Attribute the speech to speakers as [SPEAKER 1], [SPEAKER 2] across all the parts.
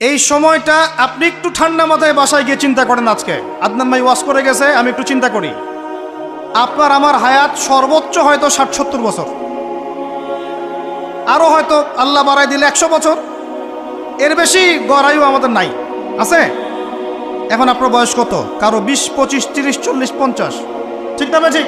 [SPEAKER 1] এই সময়টা আপনি একটু ঠান্ডা মাথায় বাসায় গিয়ে চিন্তা করেন আজকে। আদনান ভাই ওয়াশ করে গেছে, আমি একটু চিন্তা করি। আপনার আমার হায়াত সর্বোচ্চ হয়তো ষাট সত্তর বছর। আরও হয়তো আল্লাহ বাড়াই দিলে একশো বছর। এর বেশি গড়াইও আমাদের নাই। আছে? এখন আপনার বয়স কত? কারও বিশ, পঁচিশ, তিরিশ, চল্লিশ, পঞ্চাশ। ঠিক না ঠিক।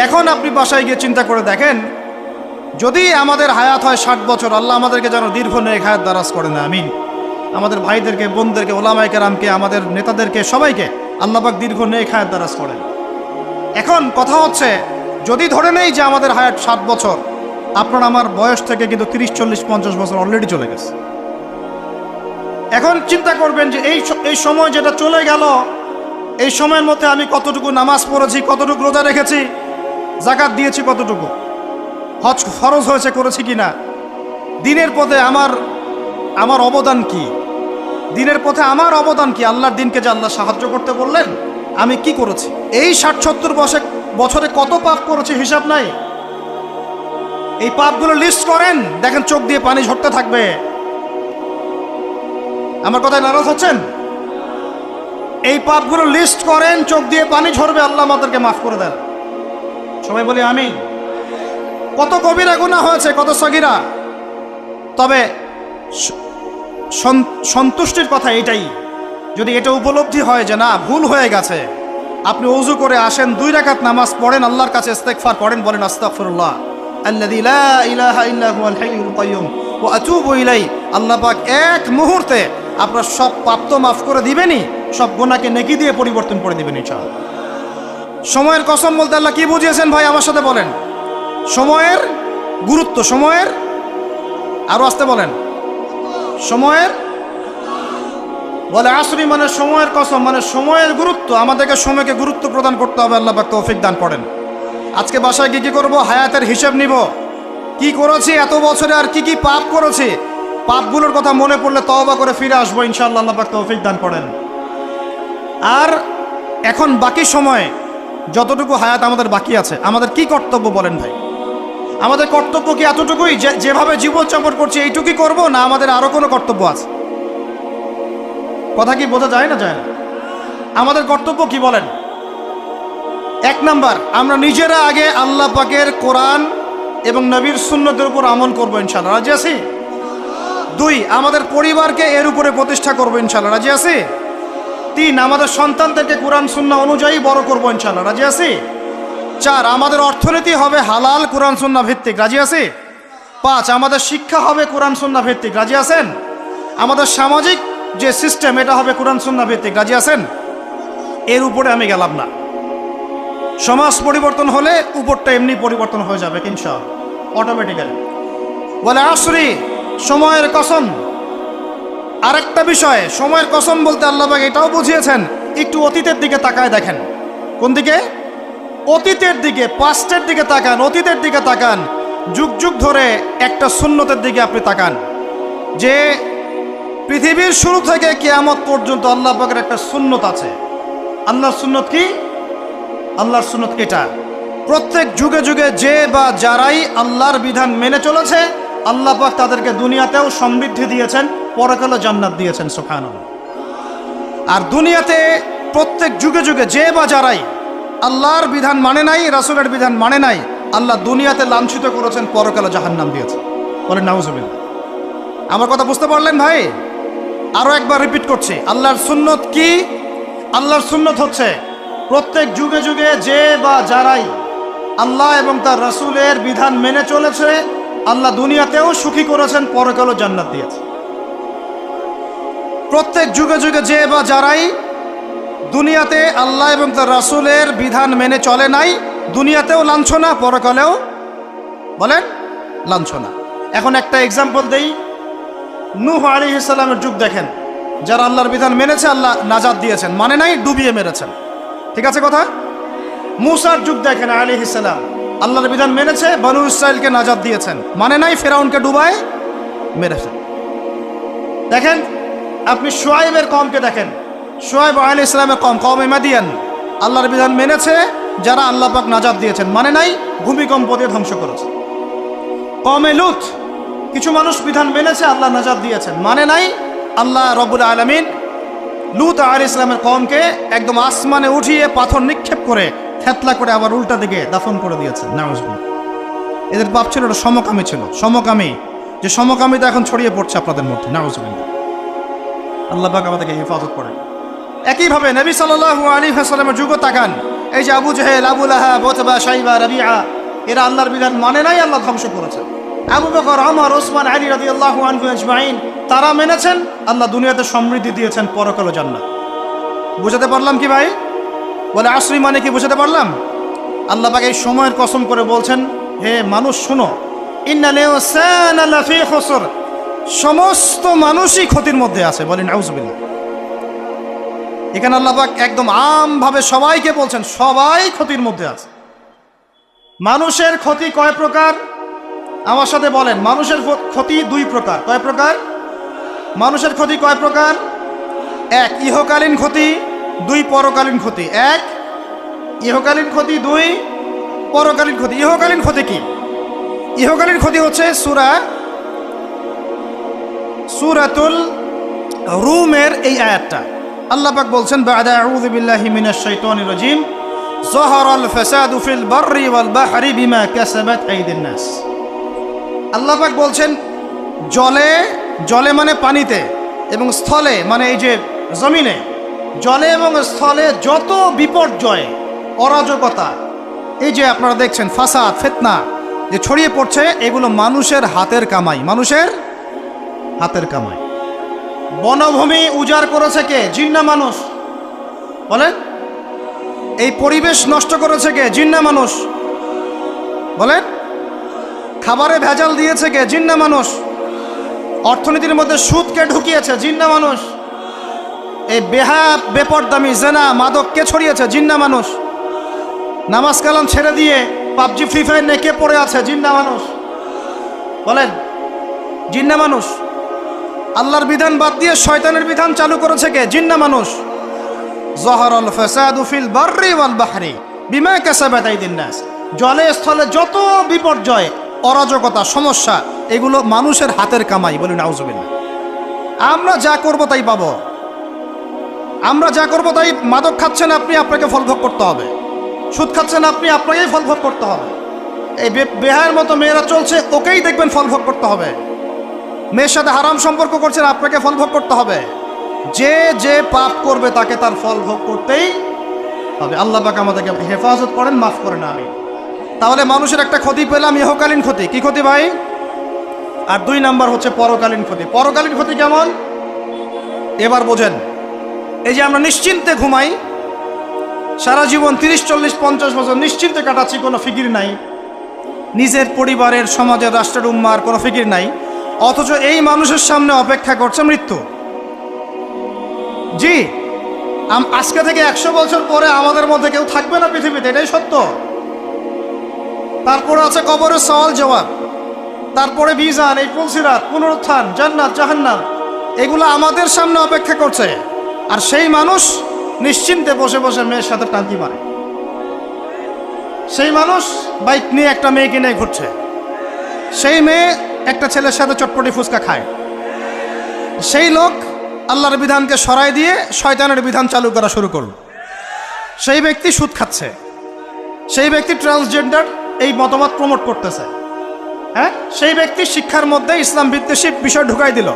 [SPEAKER 1] এখন আপনি বাসায় গিয়ে চিন্তা করে দেখেন, যদি আমাদের হায়াত হয় ষাট বছর, আল্লাহ আমাদেরকে যেন দীর্ঘ নেক হায়াত দারাজ করে না আমিন। আমাদের ভাইদেরকে, বোনদেরকে ওলামাই কেরামকে, আমাদের নেতাদেরকে, সবাইকে আল্লাহবাক দীর্ঘ নেই হায়াত দারাজ করেন। এখন কথা হচ্ছে, যদি ধরে নেই যে আমাদের হায়াত সাত বছর, আপনার আমার বয়স থেকে কিন্তু তিরিশ, চল্লিশ, পঞ্চাশ বছর অলরেডি চলে গেছে। এখন চিন্তা করবেন যে এই এই সময় যেটা চলে গেল, এই সময়ের মধ্যে আমি কতটুকু নামাজ পড়েছি, কতটুকু রোজা রেখেছি, জাকাত দিয়েছি কতটুকু, হজ ফরজ হয়েছে করেছি কি না দিনের পথে আমার আমার অবদান কি? দিনের পথে আমার অবদান কি? আল্লাহর দিনকে যে আল্লাহ সাহায্য করতে বললেন, আমি কি করেছি? এই ষাট সত্তর বসে বছরে কত পাপ করেছি হিসাব নাই। এই পাপগুলো লিস্ট করেন, দেখেন চোখ দিয়ে পানি ঝরতে থাকবে। আমার কথায় নারাজ হচ্ছেন? এই পাপগুলো লিস্ট করেন, চোখ দিয়ে পানি ঝরবে, আল্লাহ আমাদেরকে মাফ করে দেন। সবাই বলি আমি কত কবিরা গুণা হয়েছে, কত সগিরা। তবে সন্তুষ্টির কথা এটাই। যদি এটা উপলব্ধি হয় যে না, ভুল হয়ে গেছে, আপনি অজু করে আসেন, দুই রাকাত নামাজ পড়েন, আল্লাহর কাছে ইস্তেগফার পড়েন বলেন ইলাই আল্লাহ পাক এক মুহূর্তে আপনার সব পাপ মাফ করে দিবেনই, সব গুনাহকে নেকি দিয়ে পরিবর্তন করে দিবেন ইনশাআল্লাহ। সময়ের কসম বলতে আল্লাহ কি বুঝিয়েছেন ভাই, আমার সাথে বলেন। সময়ের গুরুত্ব, সময়ের আরও আসতে বলেন। সময়ের? বলে আসরি মানে সময়ের কসম মানে সময়ের গুরুত্ব। আমাদেরকে সময়কে গুরুত্ব প্রদান করতে হবে, আল্লাহ পাক তৌফিক দান করেন। আজকে বাসায় গিয়ে কী করব? হায়াতের হিসেব নিব। কি করেছি? এত বছরে আর কি কি পাপ করেছি? পাপগুলোর কথা মনে পড়লে তওবা করে ফিরে আসব, ইনশাআল্লাহ আল্লাহ পাক তৌফিক দান করেন। আর এখন বাকি সময়, যতটুকু হায়াত আমাদের বাকি আছে, আমাদের কি কর্তব্য বলেন ভাই? আমাদের কর্তব্য কি এতটুকুই? যেভাবে জীবনযাপন করছি, এইটুকুই করব, না আমাদের আরও কোনো কর্তব্য আছে? কথা কি বোঝা যায় না যায় না? আমাদের কর্তব্য কি বলেন? এক নাম্বার, আমরা নিজেরা আগে আল্লাহ পাকের কোরআন এবং নবীর সুন্নতের উপর আমল করব ইনশাল্লাহ রাজি আছি? দুই, আমাদের পরিবারকে এর উপরে প্রতিষ্ঠা করব ইনশাল্লাহ রাজি আছি? তিন, আমাদের সন্তানদেরকে কোরআন সুন্না অনুযায়ী বড় করব ইনশাল্লাহ রাজি আছি? চার, আমাদের অর্থনীতি হবে হালাল কোরআন সুন্না ভিত্তিক। রাজি আছি? পাঁচ, আমাদের শিক্ষা হবে কোরআন সুন্না ভিত্তিক। রাজি আছেন? আমাদের সামাজিক যে সিস্টেম, এটা হবে কোরআন সুন্না ভিত্তিক। রাজি আছেন? এর উপরে আমি গেলাম না। সমাজ পরিবর্তন হলে উপরটা এমনি পরিবর্তন হয়ে যাবে কিনশা অটোমেটিক্যালি বলে, আসরি, সময়ের কসম। আরেকটা বিষয়, সময়ের কসম বলতে আল্লাহবাগ এটাও বুঝিয়েছেন, একটু অতীতের দিকে তাকায় দেখেন। কোন দিকে? অতীতের দিকে পাস্টের দিকে তাকান, অতীতের দিকে তাকান। যুগ যুগ ধরে একটা সুন্নতের দিকে আপনি তাকান। যে পৃথিবীর শুরু থেকে কেয়ামত পর্যন্ত আল্লাহ পাকের একটা সুন্নত আছে। আল্লাহর সুন্নত কি? আল্লাহর সুন্নত এটা। প্রত্যেক যুগে যুগে যে বা যারাই আল্লাহর বিধান মেনে চলেছে, আল্লাহ পাক তাদেরকে দুনিয়াতেও সমৃদ্ধি দিয়েছেন পরকালে জান্নাত দিয়েছেন সুফান আর দুনিয়াতে প্রত্যেক যুগে যুগে যে বা যারাই আল্লাহর বিধান মানে নাই, রাসুলের বিধান মানে নাই। আল্লাহ দুনিয়াতে লাঞ্ছিত করেছেন, পরকালে জাহান্নাম দিয়েছে। বলেন নাউজুবিল্লাহ আমার কথা বুঝতে পারলেন ভাই? আরও একবার রিপিট করছি। আল্লাহর সুন্নত কি? আল্লাহর সুন্নত হচ্ছে প্রত্যেক যুগে যুগে যে বা যারাই আল্লাহ এবং তার রাসূলের বিধান মেনে চলেছে, আল্লাহ দুনিয়াতেও সুখী করেছেন, পরকালও জান্নাত দিয়েছে। প্রত্যেক যুগে যুগে যে বা যারাই দুনিয়াতে আল্লাহ এবং তার রাসূলের বিধান মেনে চলে নাই, দুনিয়াতেও লাঞ্ছনা, পরকালেও বলেন লাঞ্ছনা। এখন একটা এক্সাম্পল দেই। নূহ আলী ইসলামের যুগ দেখেন, যারা আল্লাহর বিধান মেনেছে, আল্লাহ নাজাদ দিয়েছেন মানে নাই, ডুবিয়ে মেরেছেন। ঠিক আছে কথা? মুসার যুগ দেখেন আলী ইসলাম আল্লাহর বিধান মেনেছে, বনু ইসরায়েলকে নাজাদ দিয়েছেন মানে নাই, ফেরাউনকে ডুবায় মেরেছেন। দেখেন, আপনি সোয়াইবের কমকে দেখেন সোয়াইব আলী ইসলামের কম কম এমাদিয়ান আল্লাহর বিধান মেনেছে, যারা আল্লাহ পাক নাজাদ দিয়েছেন। মানে নাই, ভূমিকম্প দিয়ে ধ্বংস করেছে। কমে লুত, কিছু মানুষ বিধান মেনেছে, আল্লাহ নাজাদ দিয়েছেন। মানে নাই, আল্লাহ রবুল আলমিন লুত আল ইসলামের কমকে একদম আসমানে উঠিয়ে পাথর নিক্ষেপ করে, থেতলা করে আবার উল্টা দিকে দাফন করে দিয়েছেন। নাউজবিল্লাহ এদের পাপ ছিল ওটা সমকামী ছিল। সমকামী, যে সমকামিতা এখন ছড়িয়ে পড়ছে আপনাদের মধ্যে। নাউজবিল্লাহ আল্লাহ আমাদেরকে হেফাজত করেন। একইভাবে নবী সাল্লাল্লাহু আলী হাসালামের যুগ তাকান। এই যে আবু জাহেল, আবু লাহা বোতবা সাইবা রবিআ এরা আল্লাহর বিধান মানে নাই আল্লাহ ধ্বংস করেছেন। আবু বকর আমর ওসমান, আলী রাদিয়াল্লাহু আনহু আজমাইন, তারা মেনেছেন আল্লাহ দুনিয়াতে সমৃদ্ধি দিয়েছেন পরকাল জান্নাত। বুঝাতে পারলাম কি ভাই? বলে আশ্রী মানে কি বুঝাতে পারলাম? আল্লাহ পাক এই সময়ের কসম করে বলছেন, হে মানুষ শুনো সমস্ত মানুষই ক্ষতির মধ্যে আছে, বলেন আউজবিল্লাহ এখানে আল্লাপাক একদম আমভাবে সবাইকে বলছেন, সবাই ক্ষতির মধ্যে আছে। মানুষের ক্ষতি কয় প্রকার? আমার সাথে বলেন, মানুষের ক্ষতি দুই প্রকার। কয় প্রকার? মানুষের ক্ষতি কয় প্রকার? এক, ইহকালীন ক্ষতি, দুই, পরকালীন ক্ষতি। এক, ইহকালীন ক্ষতি, দুই, পরকালীন ক্ষতি। ইহকালীন ক্ষতি কি? ইহকালীন ক্ষতি হচ্ছে সুরা, সুরাতুল রুমের এই আয়াতটা। আল্লাহ পাক বলছেন, বাদা আউযু ওয়াল বাহরি বিমা বলছেন, জলে জলে মানে পানিতে এবং স্থলে মানে এই যে জমিনে। জলে এবং স্থলে যত বিপর্যয়, অরাজকতা, এই যে আপনারা দেখছেন ফাসাদ, ফেতনা যে ছড়িয়ে পড়ছে, এগুলো মানুষের হাতের কামাই, মানুষের হাতের কামাই। বনভূমি উজাড় করেছে কে? জিন্না মানুষ। বলেন। এই পরিবেশ নষ্ট করেছে কে? জিন্না মানুষ। বলেন। খাবারে ভেজাল দিয়েছে কে? জিন্না মানুষ। অর্থনীতির মধ্যে সুদকে ঢুকিয়েছে? জিন্না মানুষ। এই বেহা বেপরদামি, জেনা, মাদক কে ছড়িয়েছে? জিন্না মানুষ। নামাজ কালাম ছেড়ে দিয়ে পাবজি, ফ্রি ফায়ার নেকে পড়ে আছে? জিন্না মানুষ। বলেন। জিন্না মানুষ। আল্লাহর বিধান বাদ দিয়ে শয়তানের বিধান চালু করেছে কে? জিন্না মানুষ। জহরল ফাসাদু ফিল বাররি ওয়াল বাহরি বিমা কাসাবাত আইদিন নাস। জলে স্থলে যত বিপর্যয়, অরাজকতা, সমস্যা, এগুলো মানুষের হাতের কামাই বলি নাউজুবিল্লাহ। আমরা যা করব তাই পাবো। আমরা যা করব তাই মাদক খাচ্ছেন আপনি, আপনাকে ফলভোগ করতে হবে। সুদ খাচ্ছেন আপনি, আপনাকেই ফলভোগ করতে হবে। এই বেহায়ের মতো মেয়েরা চলছে, ওকেই দেখবেন ফলভোগ করতে হবে। মেয়ের সাথে হারাম সম্পর্ক করছেন, আপনাকে ফল ভোগ করতে হবে। যে যে পাপ করবে তাকে তার ফল ভোগ করতেই হবে। আল্লাহ পাক আমাদেরকে হেফাজত করেন, মাফ করেন আমি তাহলে মানুষের একটা ক্ষতি পেলাম, ইহকালীন ক্ষতি। কি ক্ষতি ভাই? আর দুই নাম্বার হচ্ছে পরকালীন ক্ষতি। পরকালীন ক্ষতি কেমন? এবার বোঝেন। এই যে আমরা নিশ্চিন্তে ঘুমাই, সারা জীবন তিরিশ, চল্লিশ, পঞ্চাশ বছর নিশ্চিন্তে কাটাচ্ছি, কোনো ফিকির নাই। নিজের পরিবারের, সমাজের, রাষ্ট্রের উম্মার কোনো ফিকির নাই। অথচ এই মানুষের সামনে অপেক্ষা করছে মৃত্যু। জি আজকে থেকে একশো বছর পরে আমাদের মধ্যে কেউ থাকবে না পৃথিবীতে, এটাই সত্য। তারপরে আছে কবরের সওয়াল জবাব। তারপরে বিজান, এই পুলসিরাত পুনরুত্থান, জান্নাত, জাহান্নাম, এগুলো আমাদের সামনে অপেক্ষা করছে। আর সেই মানুষ নিশ্চিন্তে বসে বসে মেয়ের সাথে টাঙ্কি মারে। সেই মানুষ বাইক নিয়ে একটা মেয়ে কিনে ঘুরছে। সেই মেয়ে একটা ছেলের সাথে চটপটি ফুচকা খায়। সেই লোক আল্লাহর বিধানকে সরাই দিয়ে শয়তানের বিধান চালু করা শুরু করল। সেই ব্যক্তি সুদ খাচ্ছে। সেই ব্যক্তি ট্রান্সজেন্ডার এই মতামত প্রমোট করতেছে। হ্যাঁ? সেই ব্যক্তি শিক্ষার মধ্যে ইসলাম বিদ্বেষী বিষয় ঢুকাই দিল।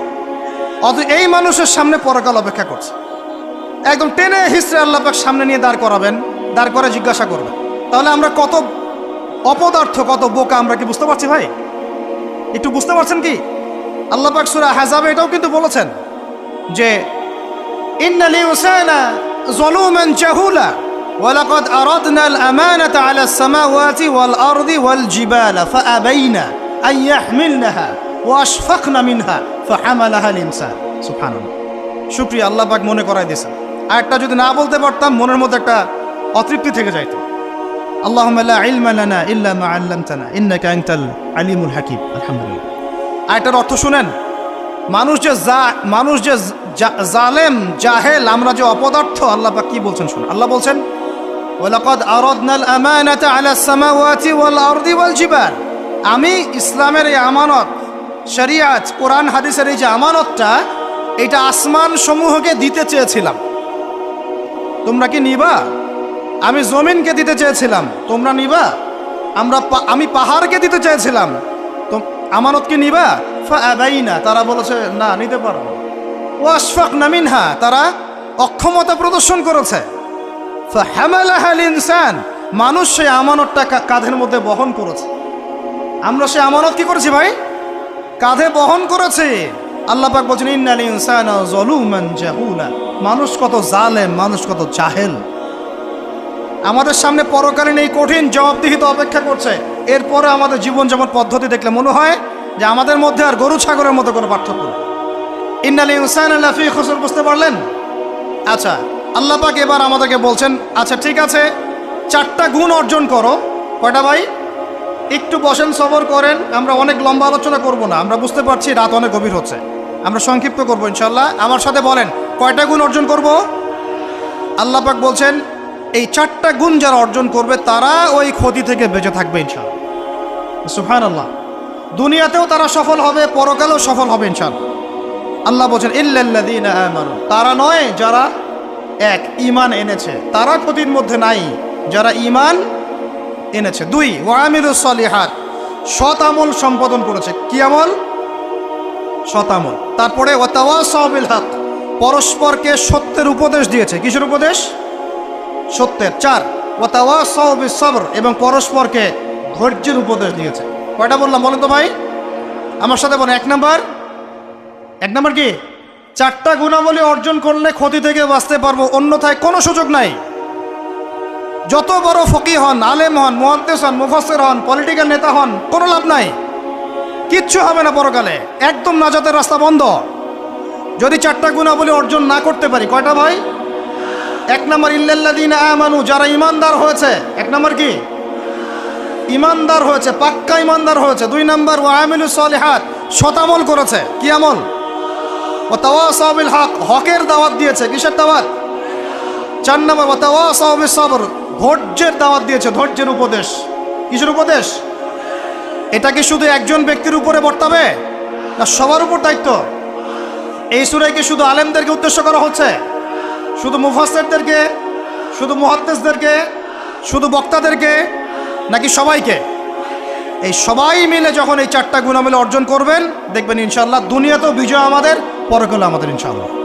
[SPEAKER 1] অত এই মানুষের সামনে পরকাল অপেক্ষা করছে। একদম টেনে হিস্ট্রি আল্লাপাক সামনে নিয়ে দাঁড় করাবেন, দাঁড় করে জিজ্ঞাসা করবেন। তাহলে আমরা কত অপদার্থ, কত বোকা আমরা কি বুঝতে পারছি ভাই? একটু বুঝতে পারছেন কি আল্লাহ পাক সূরা হাজাবে এটাও কিন্তু বলেছেন যে ইন্নাল ইনসানা যালুমান জাহুলা ولقد أردنا الأمانة على السماوات والأرض والجبال فأبين أن يحملنها وأشفقن منها فحملها الإنسان سبحان الله শুক্রিয়া আল্লাহ পাক মনে করাই দিয়েছেন আর একটা যদি না বলতে পারতাম মনের মধ্যে একটা অতৃপ্তি থেকে যাইতো আল্লাহুম্মা লা ইলমা লানা ইল্লা মা আল্লামতানা, ইন্নাকা আনতাল আলিমুল হাকিম। আলহামদুলিল্লাহ। আয়টার অর্থ শুনেন, মানুষ যে যা মানুষ যে জালেম, জাহেল, আমরা যে অপদার্থ, আল্লাহ পাক কি বলছেন শুনুন। আল্লাহ বলছেন, ওয়ালাকাদ আরাদনাল আমানাতা আলা সামাওয়াতি ওয়াল আরদি ওয়াল জিবাল। আমি ইসলামের এই আমানত, শরিয়াত, কোরআন, হাদিসের এই যে আমানতটা, এটা আসমান সমূহকে দিতে চেয়েছিলাম। তোমরা কি নিবা? আমি জমিনকে দিতে চেয়েছিলাম। তোমরা নিবা? আমরা আমি পাহাড়কে দিতে চেয়েছিলাম। তো আমানত কি নিবা? না তারা বলেছে, না, নিতে পারব। ও আশফাক নামিনহা তারা অক্ষমতা প্রদর্শন করেছে। ইনসান মানুষ সেই আমানতটা কাঁধের মধ্যে বহন করেছে। আমরা সেই আমানত কি করেছি ভাই? কাঁধে বহন করেছে। আল্লাহ পাক বলছেন, ইন্নাল ইনসানা মানুষ কত জালেম, মানুষ কত জাহেল। আমাদের সামনে পরকালীন এই কঠিন জবাবদিহিত অপেক্ষা করছে। এরপরে আমাদের জীবন যেমন পদ্ধতি দেখলে মনে হয় যে আমাদের মধ্যে আর গরু ছাগলের মতো কোনো পার্থক্য নেই। হুসাইন ইনসান লাফি খসর, বুঝতে পারলেন? আচ্ছা আল্লাহ পাক এবার আমাদেরকে বলছেন আচ্ছা ঠিক আছে, চারটা গুণ অর্জন করো। কয়টা ভাই? একটু বসেন, সবর করেন, আমরা অনেক লম্বা আলোচনা করব না, আমরা বুঝতে পারছি রাত অনেক গভীর হচ্ছে। আমরা সংক্ষিপ্ত করব ইনশাল্লাহ আমার সাথে বলেন, কয়টা গুণ অর্জন করব? আল্লাহ পাক বলছেন এই চারটা গুণ যারা অর্জন করবে, তারা ওই ক্ষতি থেকে বেঁচে থাকবে ইনশাল্লাহ সুফান আল্লাহ দুনিয়াতেও তারা সফল হবে, পরকালেও সফল হবে ইনশাল্লাহ আল্লাহ বলছেন আমানু। তারা নয় যারা এক ইমান এনেছে। তারা ক্ষতির মধ্যে নাই, যারা ঈমান এনেছে। দুই ওয়ামিলুস সলিহাত। সৎ আমল সম্পাদন করেছে। কি আমল? সৎ আমল। তারপরে ওয়াতাওয়াসাউ বিল হক। পরস্পরকে সত্যের উপদেশ দিয়েছে। কিসের উপদেশ? সত্যের চার। ওয়াতাওয়াসাউ বিস সবর এবং পরস্পরকে ধৈর্যের উপদেশ দিয়েছে। কয়টা বললাম বলেন তো ভাই? আমার সাথে বলেন, এক নাম্বার। এক নম্বর কি? চারটা গুণাবলী অর্জন করলে ক্ষতি থেকে বাঁচতে পারব, অন্যথায় কোনো সুযোগ নাই। যত বড় ফকি হন, আলেম হন, মোহাদ্দেস হন মুফাসের হন, পলিটিক্যাল নেতা হন, কোনো লাভ নাই। কিচ্ছু হবে না পরকালে, একদম নাজাতের রাস্তা বন্ধ। যদি চারটা গুণাবলী অর্জন না করতে পারি, কয়টা ভাই? এক নম্বর ইল্লাল্লাদিন আমানু, যারা ইমানদার হয়েছে, এক নম্বর কি? ইমানদার হয়েছে, পাক্কা ইমানদার হয়েছে। দুই নম্বর ওয়ামিলু সলিহাত শতামল করেছে। কি আমল? ও তাওয়াসাবিল হক, হকের দাওয়াত দিয়েছে। কিসের দাওয়াত? চার নম্বর ও তাওয়াসাবিল সবর, ধৈর্যের দাওয়াত দিয়েছে, ধৈর্যের উপদেশ। কিসের উপদেশ? এটা কি শুধু একজন ব্যক্তির উপরে বর্তাবে? না সবার উপর দায়িত্ব? এই সুরায় কি শুধু আলেমদেরকে উদ্দেশ্য করা হচ্ছে? শুধু মুফাসেরদেরকে শুধু মহাদ্দেশদেরকে শুধু বক্তাদেরকে নাকি সবাইকে? এই সবাই মিলে যখন এই চারটা গুণামিলে অর্জন করবেন, দেখবেন ইনশাল্লাহ দুনিয়াতেও বিজয় আমাদের পরকালে আমাদের ইনশাল্লাহ